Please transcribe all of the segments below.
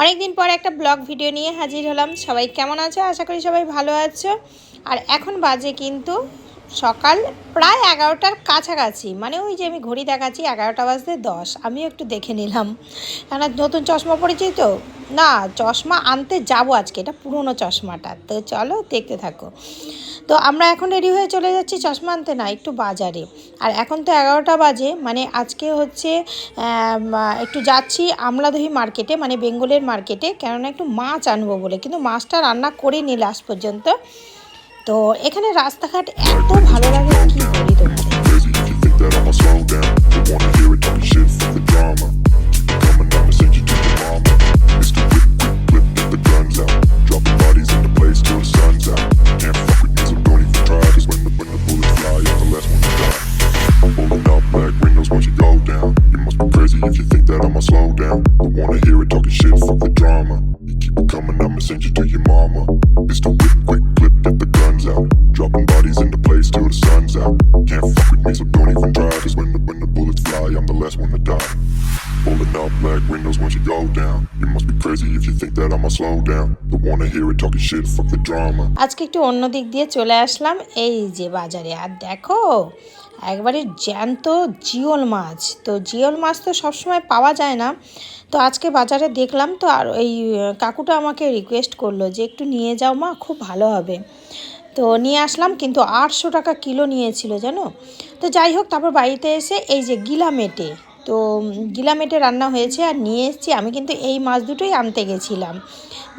অনেকদিন পর একটা ব্লগ ভিডিও নিয়ে হাজির হলাম। সবাই কেমন আছো? আশা করি সবাই ভালো আছো। আর এখন বাজে কিন্তু সকাল প্রায় এগারোটার কাছাকাছি মানে ওই যে আমি ঘড়ি দেখাচ্ছি এগারোটা বাজতে দশ, আমিও একটু দেখে নিলাম। কেন নতুন চশমা পড়েছি তো, না চশমা আনতে যাব আজকে, এটা পুরনো চশমাটা, তো চলো দেখতে থাকো। তো আমরা এখন রেডি হয়ে চলে যাচ্ছি চশমা আনতে না, একটু বাজারে। আর এখন তো এগারোটা বাজে মানে আজকে হচ্ছে একটু যাচ্ছি আমলাদহি মার্কেটে মানে বেঙ্গলের মার্কেটে, কেননা একটু মাছ আনব বলে, কিন্তু মাছটা রান্না করে নি লাস্ট পর্যন্ত। তো এখানে রাস্তাঘাট এত ভালো লাগে কি বলি তোমাদের crazy if you think that I'ma slow down. Don't wanna hear it talking shit for the drama. Keep Dropping bodies in the place till the sun's out. Can't fuck with me, so don't even try. Cause when the, when the bullets fly, I'm the last one to die. Pulling up black windows once you go down. You must be crazy if you think that I'ma slow down. Don't wanna hear it talking shit, fuck the drama. আজকে একটু অন্য দিক দিয়ে চলে আসলাম এই যে বাজারে আর দেখো একবারে জ্যান্ত জিওল মাছ তো জিওল মাছ তো সবসময় পাওয়া যায় না তো আজকে বাজারে দেখলাম তো আর এই কাকুটা আমাকে রিকোয়েস্ট করল যে একটু নিয়ে যাও মা খুব ভালো হবে তো নিয়ে আসলাম কিন্তু আটশো টাকা কিলো নিয়েছিল জানো? তো যাই হোক তারপর বাড়িতে এসে এই যে গিলা মেটে তো গিলা মেটে রান্না হয়েছে আর নিয়ে এসেছি। আমি কিন্তু এই মাছ দুটোই আনতে গেছিলাম।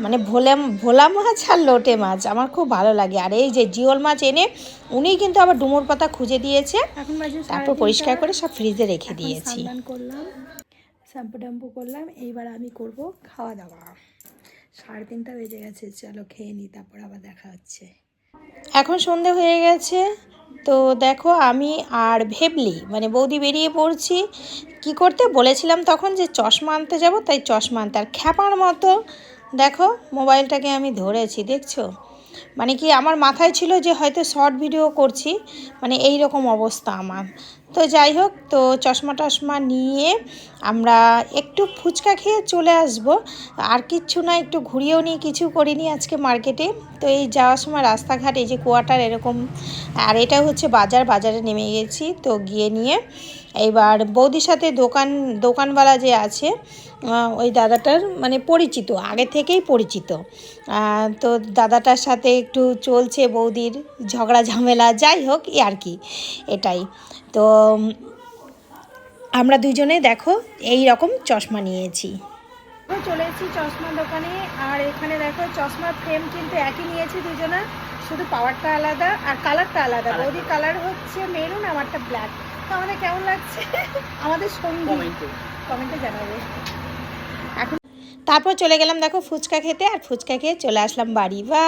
মানে ভোলা ভোলা মাছ আর লোটে মাছ আমার খুব ভালো লাগে। আর এই যে জিওল মাছ এনে উনিই কিন্তু আবার ডুমুর পাতা খুঁজে দিয়েছে। তারপর পরিষ্কার করে সব ফ্রিজে রেখে দিয়েছি। করলাম। শ্যাম্পু ট্যাম্পু করলাম এইবার আমি করব খাওয়া দাওয়া। সাড়ে তিনটা বেজে গেছে চলো খেয়ে নিই তারপর আবার দেখা হচ্ছে। এখন সন্ধে হয়ে গেছে, তো দেখো আমি আর ভেবলি মানে বৌদি বেরিয়ে পড়ছি। কি করতে? বলেছিলাম তখন যে চশমা আনতে যাব, তাই চশমা আনতে। আর খ্যাপার মতো, দেখো মোবাইলটাকে আমি ধরেছি, দেখছ? মানে কি আমার মাথায় ছিল যে হয়তো শর্ট ভিডিও করছি মানে এই রকম অবস্থা আমার। তো যাই হোক, তো চশমা টশমা নিয়ে আমরা একটু ফুচকা খেয়ে চলে আসব। আর কিচ্ছু না, একটু ঘুরিয়েও নিই, কিছু করিনি আজকে মার্কেটে। তো এই যাওয়ার সময় রাস্তাঘাট এই যে কোয়ার্টার এরকম, আর এটা হচ্ছে বাজার, বাজারে নেমে গেছি। তো গিয়ে নিয়ে এইবার বৌদির সাথে দোকান, দোকানওয়ালা যে আছে ওই দাদাটার মানে পরিচিত, আগে থেকেই পরিচিত। তো দাদাটার সাথে একটু চলছে বৌদির ঝগড়া ঝামেলা, যাই হোক আর কি, এটাই। তো আমরা দুজনে দেখো এই রকম চশমা নিয়েছি। চলে এসেছি চশমা দোকানে। আর এখানে দেখো চশমার ফ্রেম কিন্তু একই নিয়েছি দুজনা। শুধু পাওয়ারটা আলাদা আর কালারটা আলাদা। বৌদির কালার হচ্ছে মেরুন আমারটা ব্ল্যাক তো আমাদের কেমন লাগছে? আমাদের সঙ্গী। কমেন্টে জানাবে। তারপর চলে গেলাম দেখো ফুচকা খেতে আর ফুচকা খেয়ে চলে আসলাম বাড়ি। বা